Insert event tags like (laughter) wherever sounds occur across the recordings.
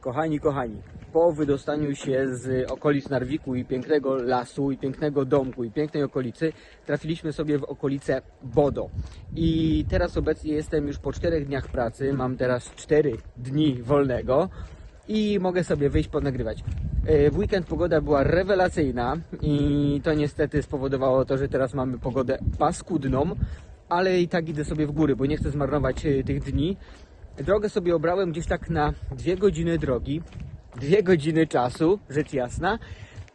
Kochani, kochani, po wydostaniu się z okolic Narwiku i pięknego lasu, i pięknego domku, i pięknej okolicy, trafiliśmy sobie w okolice Bodo. I teraz obecnie jestem już po czterech dniach pracy, mam teraz cztery dni wolnego i mogę sobie wyjść ponagrywać. E, W weekend pogoda była rewelacyjna i to niestety spowodowało to, że teraz mamy pogodę paskudną, ale i tak idę sobie w góry, bo nie chcę zmarnować e, tych dni. Drogę sobie obrałem gdzieś tak na dwie godziny drogi, dwie godziny czasu, rzecz jasna.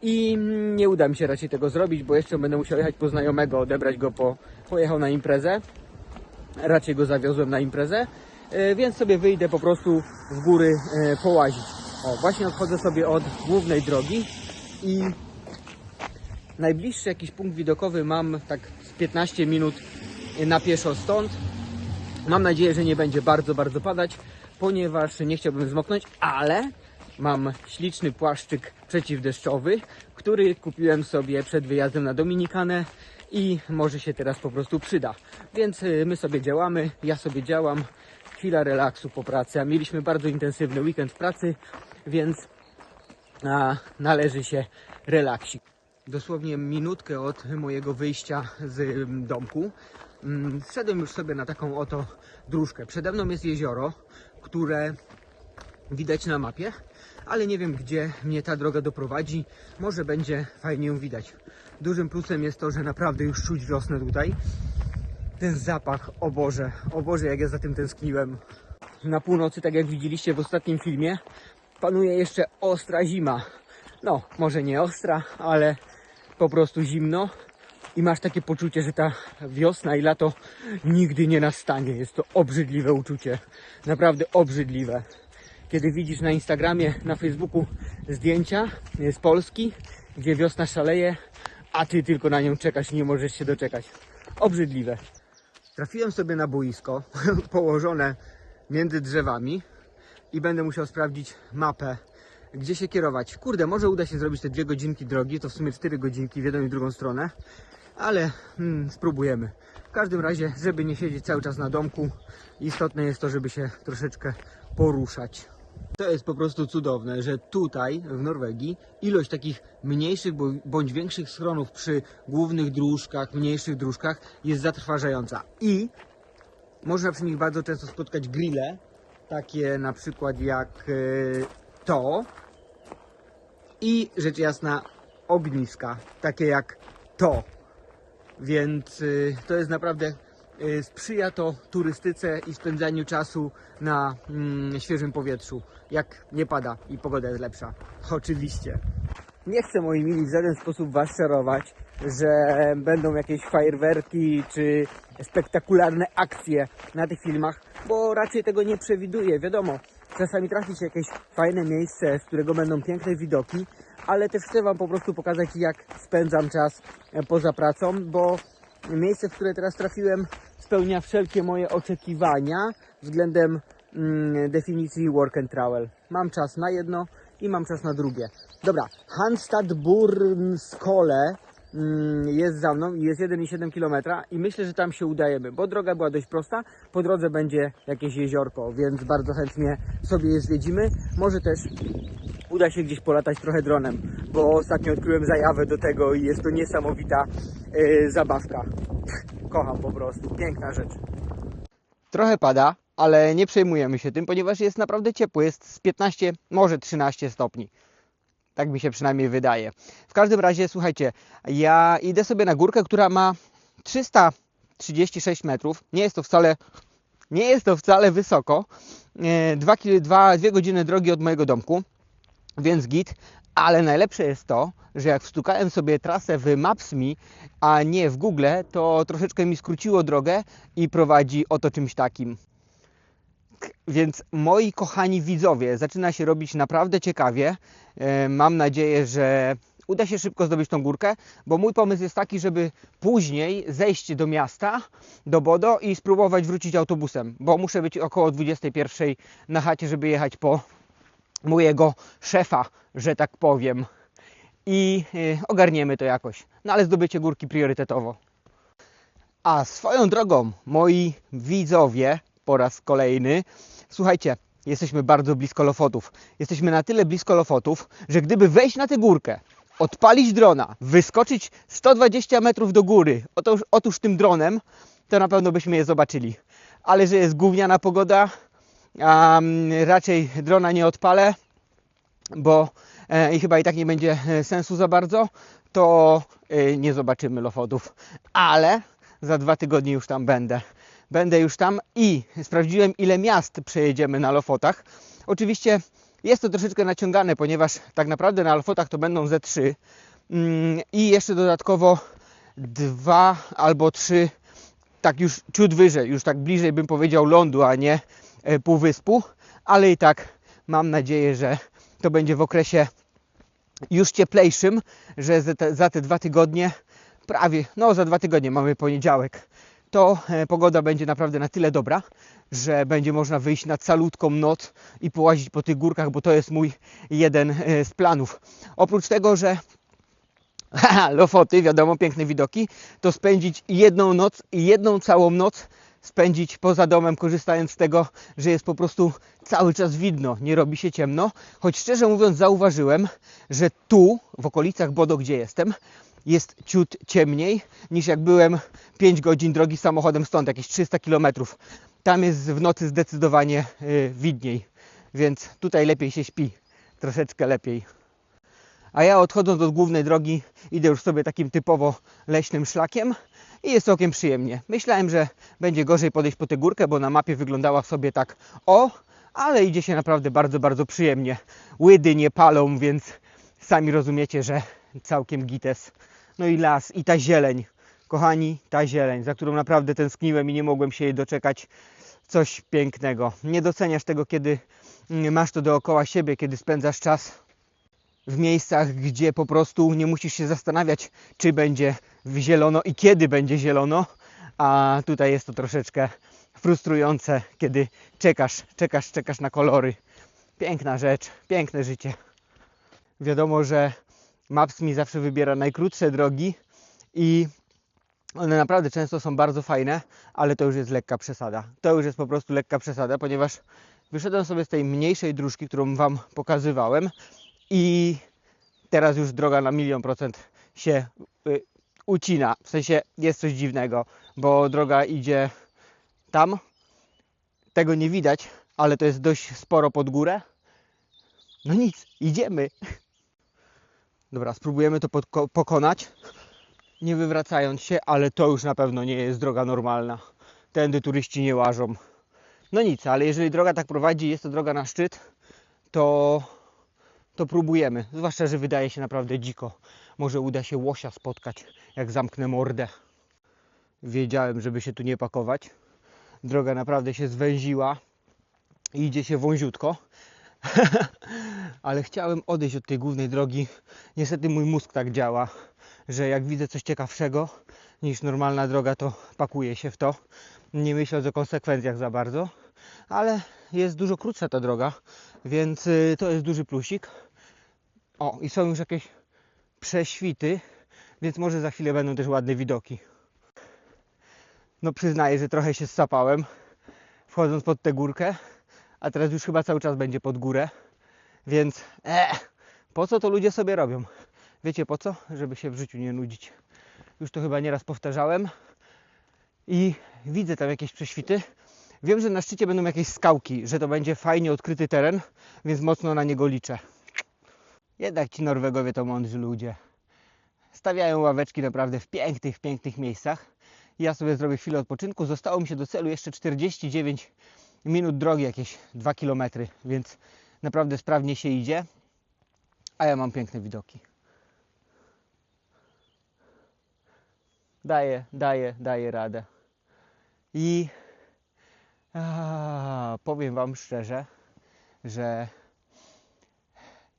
I nie uda mi się raczej tego zrobić, bo jeszcze będę musiał jechać po znajomego, odebrać go po, pojechał na imprezę. Raczej go zawiozłem na imprezę, e, więc sobie wyjdę po prostu w góry e, połazić. O, właśnie odchodzę sobie od głównej drogi i najbliższy jakiś punkt widokowy mam tak z 15 minut na pieszo stąd. Mam nadzieję, że nie będzie bardzo, bardzo padać, ponieważ nie chciałbym zmoknąć, ale mam śliczny płaszczyk przeciwdeszczowy, który kupiłem sobie przed wyjazdem na Dominikanę i może się teraz po prostu przyda. Więc y, my sobie działamy, ja sobie działam, chwila relaksu po pracy, a mieliśmy bardzo intensywny weekend w pracy, więc a, należy się relaksik. Dosłownie minutkę od mojego wyjścia z mm, domku zszedłem już sobie na taką oto dróżkę. Przede mną jest jezioro, które widać na mapie, ale nie wiem gdzie mnie ta droga doprowadzi. Może będzie fajnie ją widać. Dużym plusem jest to, że naprawdę już czuć wiosnę tutaj. Ten zapach, o Boże, o Boże, jak ja za tym tęskniłem. Na północy, tak jak widzieliście w ostatnim filmie, panuje jeszcze ostra zima. No, może nie ostra, ale po prostu zimno. I masz takie poczucie, że ta wiosna i lato nigdy nie nastanie. Jest to obrzydliwe uczucie. Naprawdę obrzydliwe. Kiedy widzisz na Instagramie, na Facebooku zdjęcia z Polski, gdzie wiosna szaleje, a ty tylko na nią czekasz nie możesz się doczekać. Obrzydliwe. Trafiłem sobie na boisko (laughs) położone między drzewami i będę musiał sprawdzić mapę, gdzie się kierować. Kurde, może uda się zrobić te dwie godzinki drogi, to w sumie cztery godzinki w jedną i drugą stronę, ale hmm, spróbujemy. W każdym razie, żeby nie siedzieć cały czas na domku, istotne jest to, żeby się troszeczkę poruszać. To jest po prostu cudowne, że tutaj w Norwegii ilość takich mniejszych bądź większych schronów przy głównych dróżkach, mniejszych dróżkach jest zatrważająca. I można przy nich bardzo często spotkać grille, takie na przykład jak e, to i rzecz jasna ogniska, takie jak to. Więc y, to jest naprawdę y, sprzyja to turystyce i spędzaniu czasu na mm, świeżym powietrzu, jak nie pada i pogoda jest lepsza. Oczywiście. Nie chcę moi mili w żaden sposób was czarować, że będą jakieś fajerwerki czy spektakularne akcje na tych filmach, bo raczej tego nie przewiduję. Wiadomo, czasami trafi się jakieś fajne miejsce, z którego będą piękne widoki, ale też chcę wam po prostu pokazać jak spędzam czas e, poza pracą, bo miejsce, w które teraz trafiłem spełnia wszelkie moje oczekiwania względem mm, definicji work and travel. Mam czas na jedno i mam czas na drugie. Dobra, Hanstad Burnskole mm, jest za mną i jest 1,7 km i myślę, że tam się udajemy, bo droga była dość prosta. Po drodze będzie jakieś jeziorko, więc bardzo chętnie sobie je zwiedzimy. Może też uda się gdzieś polatać trochę dronem, bo ostatnio odkryłem zajawę do tego i jest to niesamowita e, zabawka. (laughs) Kocham po prostu, piękna rzecz. Trochę pada, ale nie przejmujemy się tym, ponieważ jest naprawdę ciepło, jest z 15, może 13 stopni. Tak mi się przynajmniej wydaje. W każdym razie, słuchajcie, ja idę sobie na górkę, która ma 336 metrów. Nie jest to wcale, nie jest to wcale wysoko. E, Dwa, dwa, dwie godziny drogi od mojego domku, więc git. Ale najlepsze jest to, że jak wstukałem sobie trasę w Maps.me, a nie w Google, to troszeczkę mi skróciło drogę i prowadzi oto czymś takim. Więc moi kochani widzowie, zaczyna się robić naprawdę ciekawie. E, Mam nadzieję, że uda się szybko zdobyć tą górkę, bo mój pomysł jest taki, żeby później zejść do miasta, do Bodo i spróbować wrócić autobusem, bo muszę być około 21 na chacie, żeby jechać po mojego szefa, że tak powiem. I e, ogarniemy to jakoś. No ale zdobycie górki priorytetowo. A swoją drogą, moi widzowie, po raz kolejny, słuchajcie, jesteśmy bardzo blisko Lofotów. Jesteśmy na tyle blisko Lofotów, że gdyby wejść na tę górkę, odpalić drona, wyskoczyć 120 metrów do góry, otóż, otóż tym dronem, to na pewno byśmy je zobaczyli. Ale że jest gówniana pogoda, mm, raczej drona nie odpalę, bo e, i chyba i tak nie będzie e, sensu za bardzo, to e, nie zobaczymy Lofotów. Ale za dwa tygodnie już tam będę. Będę już tam i sprawdziłem ile miast przejedziemy na Lofotach. Oczywiście jest to troszeczkę naciągane, ponieważ tak naprawdę na Lofotach to będą ze trzy Mm, i jeszcze dodatkowo dwa albo trzy tak już ciut wyżej, już tak bliżej bym powiedział lądu, a nie półwyspu, ale i tak mam nadzieję, że to będzie w okresie już cieplejszym, że za te, dwa tygodnie, prawie, no za dwa tygodnie mamy poniedziałek, to e, pogoda będzie naprawdę na tyle dobra, że będzie można wyjść na calutką noc i połazić po tych górkach, bo to jest mój jeden e, z planów. Oprócz tego, że (laughs) Lofoty, wiadomo, piękne widoki, to spędzić jedną noc jedną całą noc spędzić poza domem, korzystając z tego, że jest po prostu cały czas widno, nie robi się ciemno. Choć szczerze mówiąc, zauważyłem, że tu, w okolicach Bodo, gdzie jestem, jest ciut ciemniej niż jak byłem 5 godzin drogi samochodem stąd, jakieś 300 km. Tam jest w nocy zdecydowanie y, widniej, więc tutaj lepiej się śpi, troszeczkę lepiej. A ja odchodząc od głównej drogi idę już sobie takim typowo leśnym szlakiem i jest całkiem przyjemnie. Myślałem, że będzie gorzej podejść po tę górkę, bo na mapie wyglądała sobie tak o, ale idzie się naprawdę bardzo, bardzo przyjemnie. Łydy nie palą, więc sami rozumiecie, że całkiem gites. No i las, i ta zieleń. Kochani, ta zieleń, za którą naprawdę tęskniłem i nie mogłem się jej doczekać. Coś pięknego. Nie doceniasz tego, kiedy mm, masz to dookoła siebie, kiedy spędzasz czas w miejscach, gdzie po prostu nie musisz się zastanawiać, czy będzie zielono i kiedy będzie zielono, a tutaj jest to troszeczkę frustrujące, kiedy czekasz, czekasz, czekasz na kolory. Piękna rzecz, piękne życie. Wiadomo, że Maps mi zawsze wybiera najkrótsze drogi i one naprawdę często są bardzo fajne, ale to już jest lekka przesada. To już jest po prostu lekka przesada, ponieważ wyszedłem sobie z tej mniejszej dróżki, którą Wam pokazywałem i teraz już droga na milion procent się y, ucina. W sensie jest coś dziwnego, bo droga idzie tam. Tego nie widać, ale to jest dość sporo pod górę. No nic, idziemy. (laughs) Dobra, spróbujemy to pokonać, nie wywracając się, ale to już na pewno nie jest droga normalna. Tędy turyści nie łażą. No nic, ale jeżeli droga tak prowadzi, jest to droga na szczyt, to to próbujemy. Zwłaszcza, że wydaje się naprawdę dziko. Może uda się łosia spotkać, jak zamknę mordę. Wiedziałem, żeby się tu nie pakować. Droga naprawdę się zwęziła i idzie się wąziutko. (laughs) Ale chciałem odejść od tej głównej drogi. Niestety mój mózg tak działa, że jak widzę coś ciekawszego niż normalna droga, to pakuję się w to. Nie myśląc o konsekwencjach za bardzo. Ale jest dużo krótsza ta droga, więc y, to jest duży plusik. O, i są już jakieś prześwity, więc może za chwilę będą też ładne widoki. No przyznaję, że trochę się sapałem wchodząc pod tę górkę, a teraz już chyba cały czas będzie pod górę, więc e, po co to ludzie sobie robią? Wiecie po co? Żeby się w życiu nie nudzić. Już to chyba nieraz powtarzałem i widzę tam jakieś prześwity. Wiem, że na szczycie będą jakieś skałki, że to będzie fajnie odkryty teren, więc mocno na niego liczę. Jednak ci Norwegowie to mądrzy ludzie. Stawiają ławeczki naprawdę w pięknych, pięknych miejscach. Ja sobie zrobię chwilę odpoczynku. Zostało mi się do celu jeszcze 49 minut drogi, jakieś 2 km, więc naprawdę sprawnie się idzie. A ja mam piękne widoki. Daję, daję, daję radę. I a, powiem Wam szczerze, że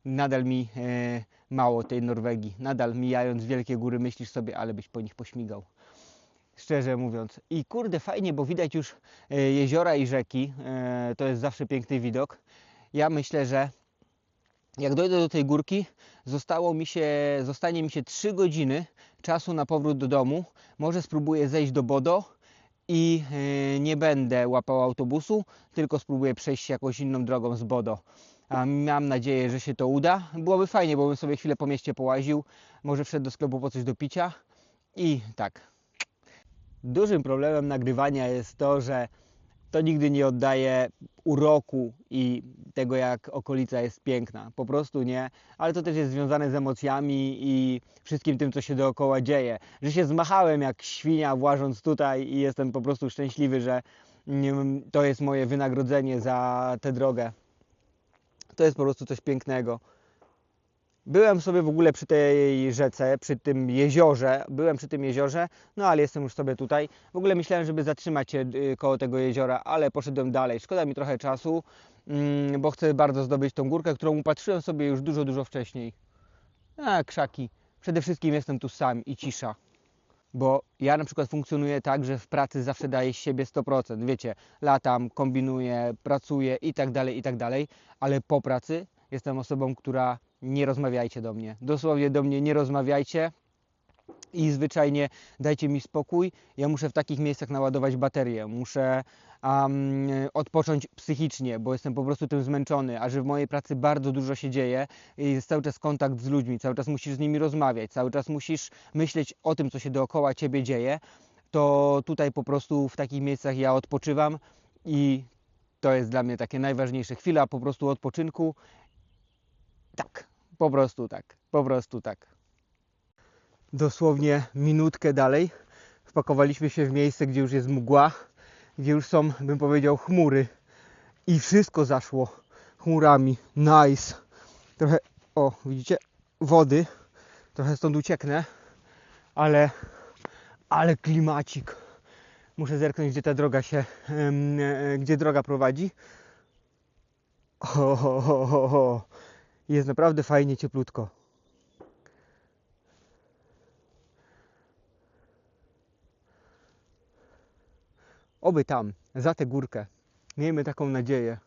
nadal mi e, mało tej Norwegii. Nadal mijając wielkie góry myślisz sobie, ale byś po nich pośmigał. Szczerze mówiąc. I kurde, fajnie, bo widać już e, jeziora i rzeki. E, to jest zawsze piękny widok. Ja myślę, że jak dojdę do tej górki, zostało mi się, zostanie mi się 3 godziny czasu na powrót do domu. Może spróbuję zejść do Bodo i e, nie będę łapał autobusu, tylko spróbuję przejść jakąś inną drogą z Bodo. Mam nadzieję, że się to uda. Byłoby fajnie, bo bym sobie chwilę po mieście połaził, może wszedł do sklepu po coś do picia i tak. Dużym problemem nagrywania jest to, że to nigdy nie oddaje uroku i tego, jak okolica jest piękna. Po prostu nie, ale to też jest związane z emocjami i wszystkim tym, co się dookoła dzieje. Że się zmachałem jak świnia, włażąc tutaj i jestem po prostu szczęśliwy, że mm, to jest moje wynagrodzenie za tę drogę. To jest po prostu coś pięknego. Byłem sobie w ogóle przy tej rzece, przy tym jeziorze, byłem przy tym jeziorze, no ale jestem już sobie tutaj. W ogóle myślałem, żeby zatrzymać się y, koło tego jeziora, ale poszedłem dalej. Szkoda mi trochę czasu, mm, bo chcę bardzo zdobyć tą górkę, którą upatrzyłem sobie już dużo, dużo wcześniej. A, krzaki. Przede wszystkim jestem tu sam i cisza. Bo ja na przykład funkcjonuję tak, że w pracy zawsze daję siebie 100%. Wiecie, latam, kombinuję, pracuję i tak dalej, i tak dalej, ale po pracy jestem osobą, która nie rozmawiajcie do mnie. Dosłownie do mnie nie rozmawiajcie i zwyczajnie dajcie mi spokój. Ja muszę w takich miejscach naładować baterię. Muszę um, odpocząć psychicznie, bo jestem po prostu tym zmęczony, a że w mojej pracy bardzo dużo się dzieje i jest cały czas kontakt z ludźmi, cały czas musisz z nimi rozmawiać, cały czas musisz myśleć o tym, co się dookoła ciebie dzieje, to tutaj po prostu w takich miejscach ja odpoczywam i to jest dla mnie takie najważniejsze. Chwila po prostu odpoczynku tak, po prostu tak, po prostu tak. Dosłownie minutkę dalej wpakowaliśmy się w miejsce, gdzie już jest mgła, gdzie już są, bym powiedział, chmury. I wszystko zaszło chmurami. Nice. Trochę, o, widzicie, wody. Trochę stąd ucieknę, ale, ale klimacik. Muszę zerknąć, gdzie ta droga się, e, gdzie droga prowadzi. Ho, ho, ho, ho. Jest naprawdę fajnie cieplutko. Oby tam, za tę górkę. Miejmy taką nadzieję.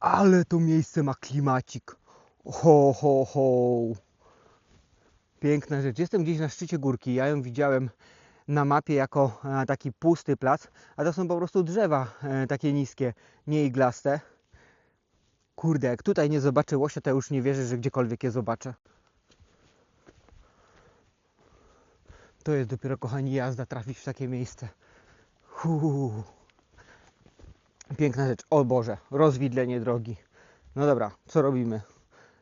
Ale to miejsce ma klimacik. Ho, ho, ho. Piękna rzecz. Jestem gdzieś na szczycie górki. Ja ją widziałem na mapie jako e, taki pusty plac, a to są po prostu drzewa e, takie niskie, nie iglaste. Kurde, jak tutaj nie zobaczę łosia, to już nie wierzę, że gdziekolwiek je zobaczę. To jest dopiero, kochani, jazda trafić w takie miejsce. Huu. Piękna rzecz. O Boże, rozwidlenie drogi. No dobra, co robimy?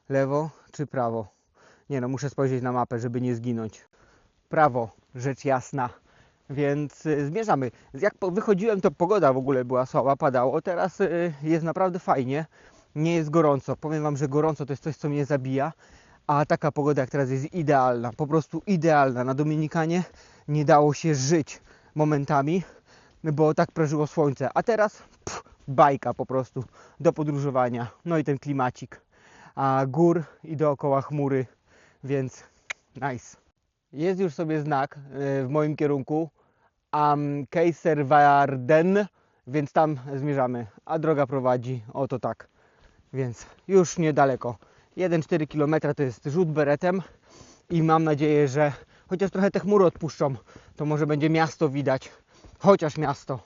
Lewo czy prawo? Nie no, muszę spojrzeć na mapę, żeby nie zginąć. Prawo, rzecz jasna. Więc y, zmierzamy. Jak wychodziłem, to pogoda w ogóle była słaba, padało. Teraz y, jest naprawdę fajnie nie jest gorąco. Powiem Wam, że gorąco to jest coś, co mnie zabija, a taka pogoda jak teraz jest idealna, po prostu idealna. Na Dominikanie nie dało się żyć momentami, bo tak prażyło słońce, a teraz pff, bajka po prostu do podróżowania. No i ten klimacik, a gór i dookoła chmury, więc nice. Jest już sobie znak e, w moim kierunku Am Keiserwarden, więc tam zmierzamy, a droga prowadzi oto tak więc już niedaleko. 1,4 km to jest rzut beretem i mam nadzieję, że chociaż trochę te chmury odpuszczą, to może będzie miasto widać, chociaż miasto.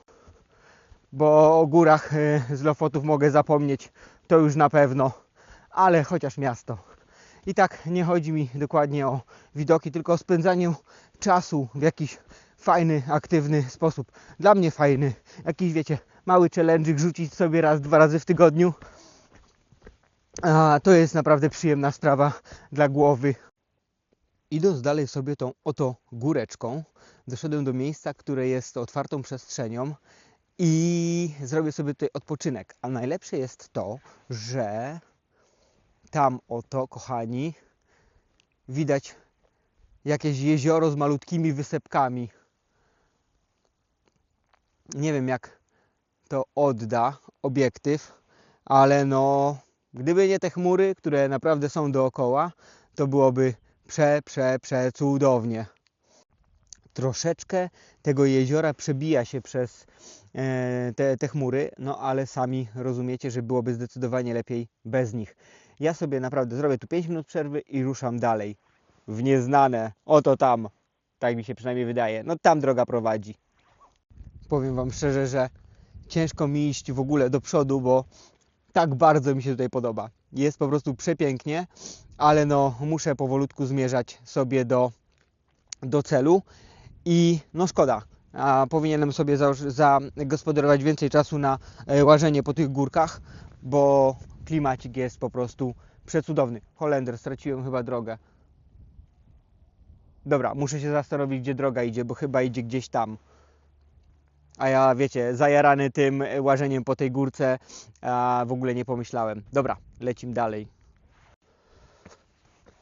Bo o górach y, z Lofotów mogę zapomnieć, to już na pewno, ale chociaż miasto. I tak nie chodzi mi dokładnie o widoki, tylko o spędzaniu czasu w jakiś fajny, aktywny sposób. Dla mnie fajny, jakiś wiecie, mały challenge rzucić sobie raz, dwa razy w tygodniu a to jest naprawdę przyjemna sprawa dla głowy. Idąc dalej sobie tą oto góreczką, doszedłem do miejsca, które jest otwartą przestrzenią i zrobię sobie tutaj odpoczynek. A najlepsze jest to, że tam oto, kochani, widać jakieś jezioro z malutkimi wysepkami. Nie wiem, jak to odda obiektyw, ale no Gdyby nie te chmury, które naprawdę są dookoła, to byłoby prze, prze, prze cudownie. Troszeczkę tego jeziora przebija się przez e, te, te chmury, no ale sami rozumiecie, że byłoby zdecydowanie lepiej bez nich. Ja sobie naprawdę zrobię tu 5 minut przerwy i ruszam dalej. W nieznane. Oto tam. Tak mi się przynajmniej wydaje. No tam droga prowadzi. powiem Wam szczerze, że ciężko mi iść w ogóle do przodu, bo tak bardzo mi się tutaj podoba. Jest po prostu przepięknie, ale no muszę powolutku zmierzać sobie do, do celu i no szkoda. A powinienem sobie zagospodarować więcej czasu na e, łażenie po tych górkach, bo klimacik jest po prostu przecudowny. Holender, straciłem chyba drogę. Dobra, muszę się zastanowić, gdzie droga idzie, bo chyba idzie gdzieś tam. A ja, wiecie, zajarany tym e, łażeniem po tej górce, a w ogóle nie pomyślałem. Dobra, lecimy dalej.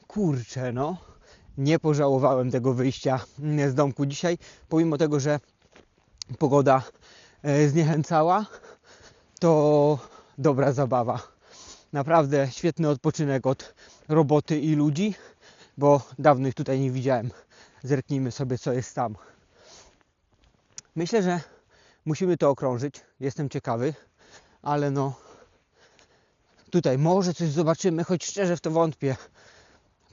Kurczę, no. Nie pożałowałem tego wyjścia mm, z domku dzisiaj, pomimo tego, że pogoda e, zniechęcała, to dobra zabawa. Naprawdę świetny odpoczynek od roboty i ludzi, bo dawno ich tutaj nie widziałem. Zerknijmy sobie, co jest tam. Myślę, że musimy to okrążyć. Jestem ciekawy, ale no tutaj może coś zobaczymy, choć szczerze w to wątpię.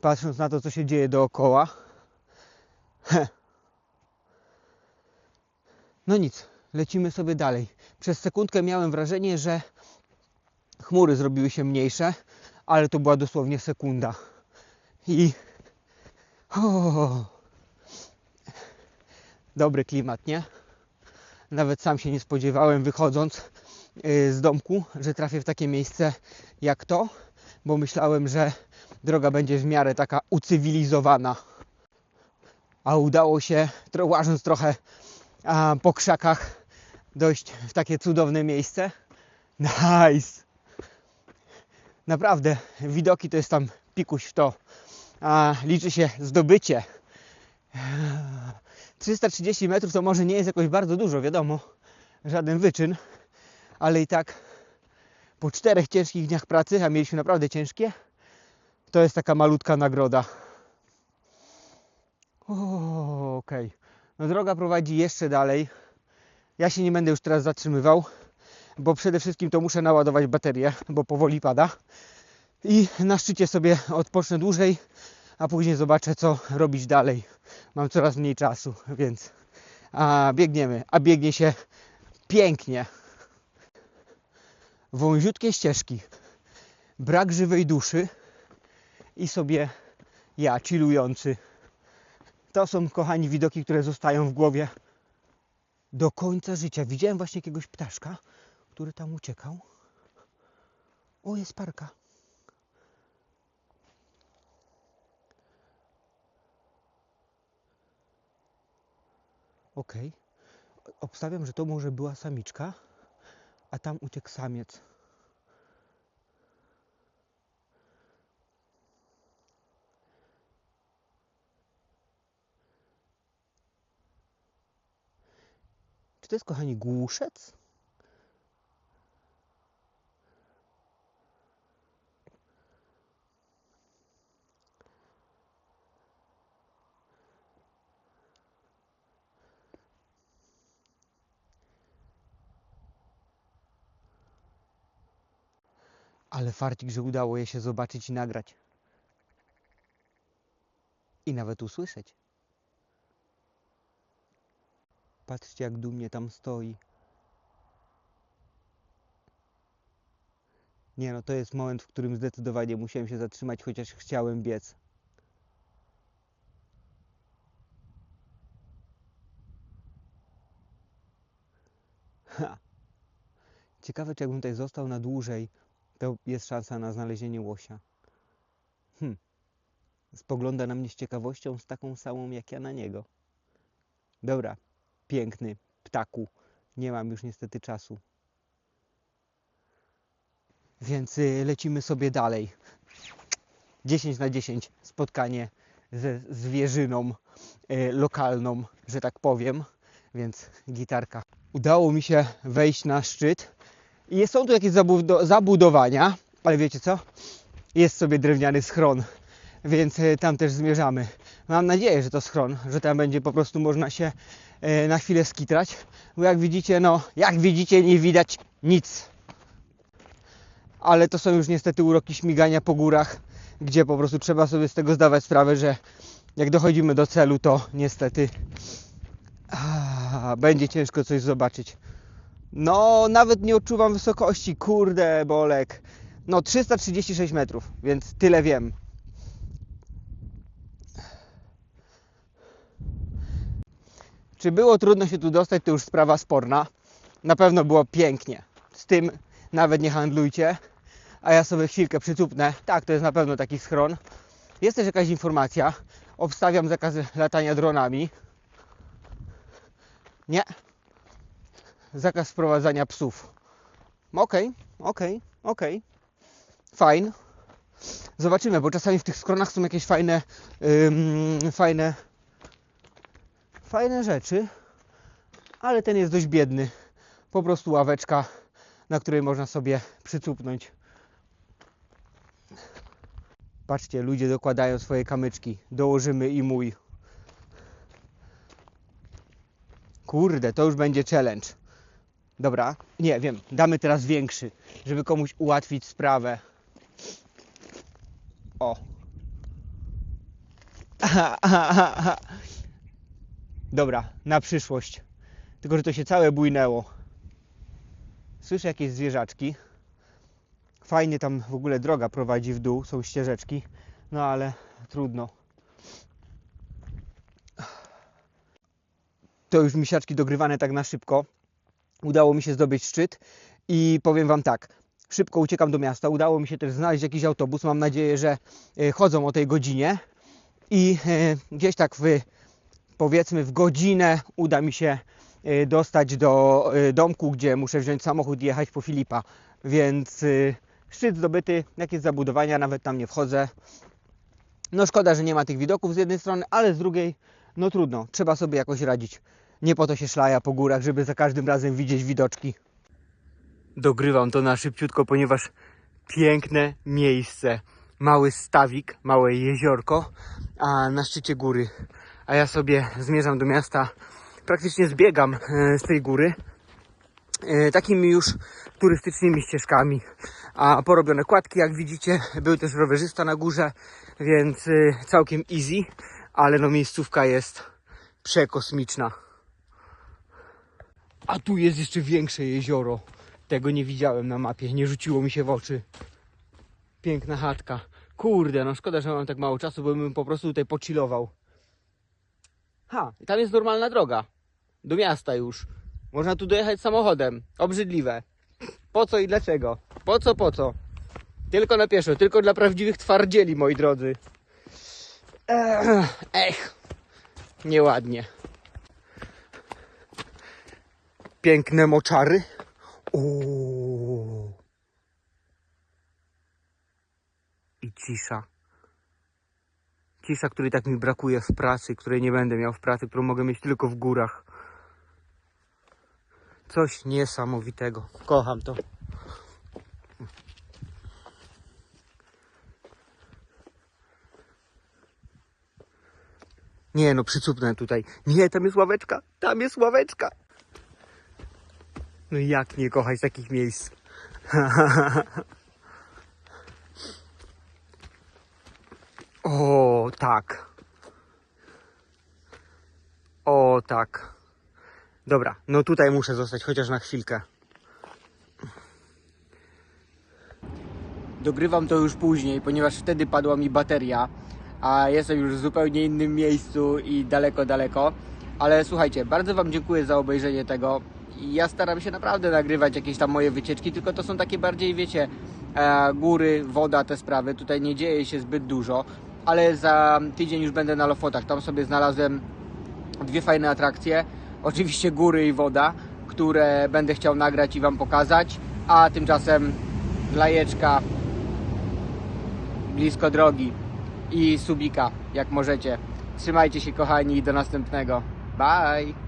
Patrząc na to, co się dzieje dookoła. No nic, lecimy sobie dalej. Przez sekundkę miałem wrażenie, że chmury zrobiły się mniejsze, ale to była dosłownie sekunda. I o, dobry klimat, nie? Nawet sam się nie spodziewałem wychodząc yy, z domku, że trafię w takie miejsce jak to, bo myślałem, że droga będzie w miarę taka ucywilizowana. A udało się, łażąc trochę a, po krzakach, dojść w takie cudowne miejsce. Nice! Naprawdę, widoki to jest tam pikuś w to. A, liczy się zdobycie. 330 metrów to może nie jest jakoś bardzo dużo, wiadomo, żaden wyczyn, ale i tak po czterech ciężkich dniach pracy, a mieliśmy naprawdę ciężkie, to jest taka malutka nagroda. Okej. No droga prowadzi jeszcze dalej. Ja się nie będę już teraz zatrzymywał, bo przede wszystkim to muszę naładować baterię, bo powoli pada. I na szczycie sobie odpocznę dłużej, a później zobaczę, co robić dalej. Mam coraz mniej czasu, więc a, biegniemy, a biegnie się pięknie. Wąziutkie ścieżki, brak żywej duszy i sobie ja, chillujący. To są, kochani, widoki, które zostają w głowie do końca życia. Widziałem właśnie jakiegoś ptaszka, który tam uciekał. O, jest parka. Okej. Obstawiam, że to może była samiczka, a tam uciekł samiec. Czy to jest, kochani, głuszec? Ale farcik, że udało je się zobaczyć i nagrać. I nawet usłyszeć. Patrzcie, jak dumnie tam stoi. Nie no, to jest moment, w którym zdecydowanie musiałem się zatrzymać, chociaż chciałem biec. Ha. Ciekawe, czy jakbym tutaj został na dłużej, to jest szansa na znalezienie łosia. Hm. Spogląda na mnie z ciekawością, z taką samą jak ja na niego. Dobra, piękny ptaku. Nie mam już niestety czasu. Więc y, lecimy sobie dalej. 10 na 10 spotkanie ze zwierzyną y, lokalną, że tak powiem. Więc gitarka. Udało mi się wejść na szczyt. I są tu jakieś zabudo- zabudowania, ale wiecie co? Jest sobie drewniany schron, więc y, tam też zmierzamy. Mam nadzieję, że to schron, że tam będzie po prostu można się e, na chwilę skitrać, bo jak widzicie, no, jak widzicie, nie widać nic. Ale to są już niestety uroki śmigania po górach, gdzie po prostu trzeba sobie z tego zdawać sprawę, że jak dochodzimy do celu, to niestety będzie ciężko coś zobaczyć. No, nawet nie odczuwam wysokości, kurde, Bolek. No, 336 metrów, więc tyle wiem. Czy było trudno się tu dostać, to już sprawa sporna. Na pewno było pięknie. Z tym nawet nie handlujcie. A ja sobie chwilkę przycupnę. Tak, to jest na pewno taki schron. Jest też jakaś informacja. Obstawiam zakaz latania dronami. Nie. Zakaz wprowadzania psów. Okej, okej, okej. Fajn. Zobaczymy, bo czasami w tych skronach są jakieś fajne, fajne, fajne rzeczy. Ale ten jest dość biedny. Po prostu ławeczka, na której można sobie przycupnąć. Patrzcie, ludzie dokładają swoje kamyczki. Dołożymy i mój. Kurde, to już będzie challenge. Dobra, nie wiem, damy teraz większy, żeby komuś ułatwić sprawę. O. (laughs) Dobra, na przyszłość. Tylko, że to się całe bujnęło. Słyszę jakieś zwierzaczki. Fajnie tam w ogóle droga prowadzi w dół, są ścieżeczki. No ale trudno. To już misiaczki dogrywane tak na szybko. Udało mi się zdobyć szczyt i powiem Wam tak. Szybko uciekam do miasta. Udało mi się też znaleźć jakiś autobus. Mam nadzieję, że e, chodzą o tej godzinie. I e, gdzieś tak w powiedzmy w godzinę uda mi się e, dostać do e, domku, gdzie muszę wziąć samochód i jechać po Filipa. Więc e, szczyt zdobyty, jakieś zabudowania, nawet tam nie wchodzę. No szkoda, że nie ma tych widoków z jednej strony, ale z drugiej, no trudno, trzeba sobie jakoś radzić. Nie po to się szlaja po górach, żeby za każdym razem widzieć widoczki. Dogrywam to na szybciutko, ponieważ piękne miejsce. Mały stawik, małe jeziorko, a na szczycie góry. A ja sobie zmierzam do miasta, praktycznie zbiegam e, z tej góry e, takimi już turystycznymi ścieżkami. A porobione kładki, jak widzicie, był też rowerzysta na górze, więc e, całkiem easy, ale no miejscówka jest przekosmiczna. A tu jest jeszcze większe jezioro. Tego nie widziałem na mapie, nie rzuciło mi się w oczy. Piękna chatka. Kurde, no szkoda, że mam tak mało czasu, bo bym po prostu tutaj pochillował. Ha, i tam jest normalna droga. Do miasta już. Można tu dojechać samochodem. Obrzydliwe. Po co i dlaczego? Po co, po co? Tylko na pieszo, tylko dla prawdziwych twardzieli, moi drodzy. Ech, ech. nieładnie. Piękne moczary. Uuu. I cisza. Cisza, której tak mi brakuje w pracy, której nie będę miał w pracy, którą mogę mieć tylko w górach. Coś niesamowitego. Kocham to. Nie no, przycupnę tutaj. Nie, tam jest ławeczka. Tam jest ławeczka. No jak nie kochać takich miejsc? (laughs) o, tak. O, tak. Dobra, no tutaj muszę zostać chociaż na chwilkę. Dogrywam to już później, ponieważ wtedy padła mi bateria, a jestem już w zupełnie innym miejscu i daleko, daleko. Ale słuchajcie, bardzo Wam dziękuję za obejrzenie tego. Ja staram się naprawdę nagrywać jakieś tam moje wycieczki, tylko to są takie bardziej, wiecie, e, góry, woda, te sprawy. Tutaj nie dzieje się zbyt dużo, ale za tydzień już będę na Lofotach. Tam sobie znalazłem dwie fajne atrakcje. Oczywiście góry i woda, które będę chciał nagrać i Wam pokazać. A tymczasem lajeczka blisko drogi i subika, jak możecie. Trzymajcie się kochani i do następnego. Bye!